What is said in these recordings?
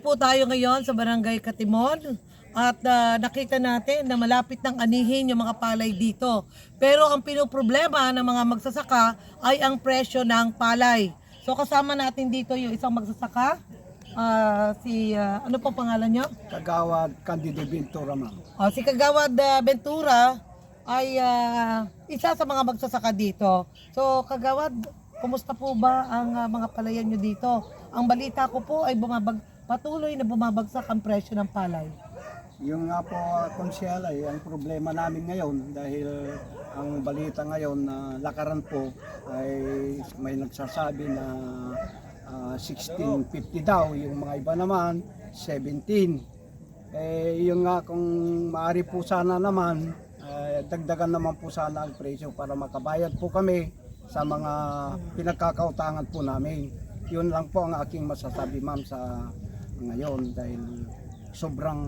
po tayo ngayon sa Barangay Katimon at ah, nakita natin na malapit ng anihin yung mga palay dito. Pero ang pinoproblema ng mga magsasaka ay ang presyo ng palay. So kasama natin dito yung isang magsasaka, ah, si, ah, ano po pangalan nyo? Kagawad Candido Ventura ma'am. Oh, si Kagawad ah, Ventura ay ah, isa sa mga magsasaka dito. So, Kagawad, kumusta po ba ang ah, mga palayan nyo dito? Ang balita ko po ay bumabag, patuloy na bumabagsak ang presyo ng palay. Yung nga po konsyal ay ang problema namin ngayon dahil ang balita ngayon na lakaran po ay may nagsasabi na ah, 1650 daw, yung mga iba naman 17. Eh yung nga kung maari po sana naman eh, dagdagan naman po sana ang presyo para makabayad po kami sa mga pinagkakautangan po namin. Yun lang po ang aking masasabi ma'am sa ngayon dahil sobrang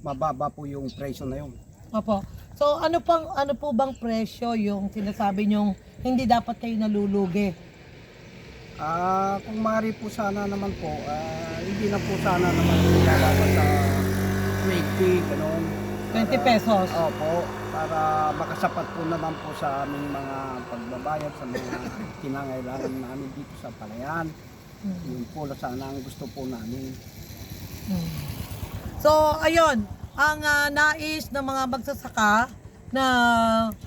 mababa po yung presyo na yun. Opo. So, ano pang ano po bang presyo yung sinasabi nyong hindi dapat kayo nalulugi? Ah, kung maaari po sana naman po, ah, hindi na po sana naman bababa sa 20, ganun. 20 pesos. Opo, para makasapat po naman po sa aming mga pagbabayad sa mga kinangailangan namin dito sa palayan. Hmm. Yun po na sana ang gusto po namin. Hmm. So, ayun, ang ah, nais ng mga magsasaka na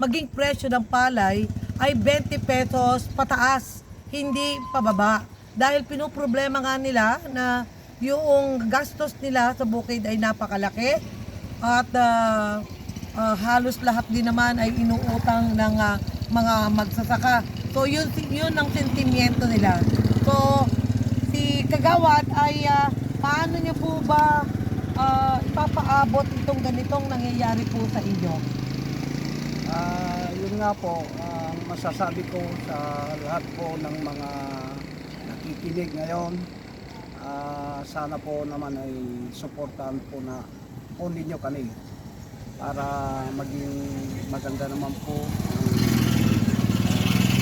maging presyo ng palay ay 20 pesos pataas, hindi pababa. Dahil pinoproblema nga nila na yung gastos nila sa bukid ay napakalaki at ah, ah, halos lahat din naman ay inuutang ng ah, mga magsasaka. So yun, yun ang sentimiento nila. So si Kagawad ay ah, paano niyo po ba ah, ipapaabot itong ganitong nangyayari po sa inyo? Ah, yun nga po, ang masasabi ko sa lahat po ng mga nakikinig ngayon, ah, sana po naman ay suportahan po na po ninyo kami para maging maganda naman po ang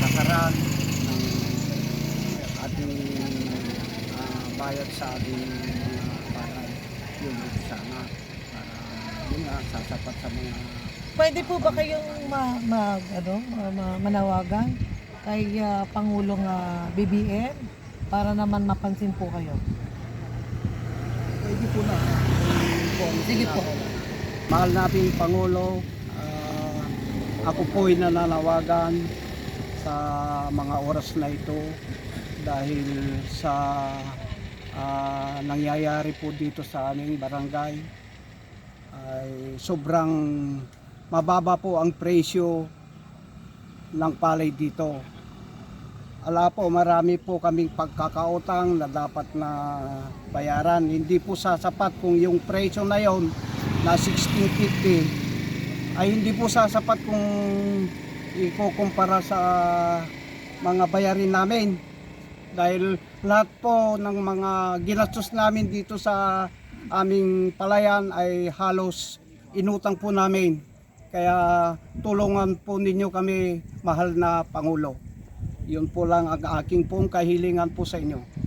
takaran ng ating bayad sa ating mga bahay. Yun sana para yun nga sasapat sa mga Pwede po ba kayong ma, mag, ano, ma- ma- manawagan kay ah, Pangulong ah, BBM para naman mapansin po kayo? Pwede po na. Sige po. Mahal nating Pangulo, ah, ako po'y nananawagan sa mga oras na ito dahil sa ah, nangyayari po dito sa aming barangay ay sobrang mababa po ang presyo ng palay dito. Ala po, marami po kaming pagkakautang na dapat na bayaran. Hindi po sasapat kung yung presyo na yon na 1650 ay hindi po sasapat kung ikukumpara sa mga bayarin namin. Dahil lahat po ng mga ginastos namin dito sa aming palayan ay halos inutang po namin. Kaya tulungan po ninyo kami, mahal na Pangulo. Yun po lang ang aking pong kahilingan po sa inyo.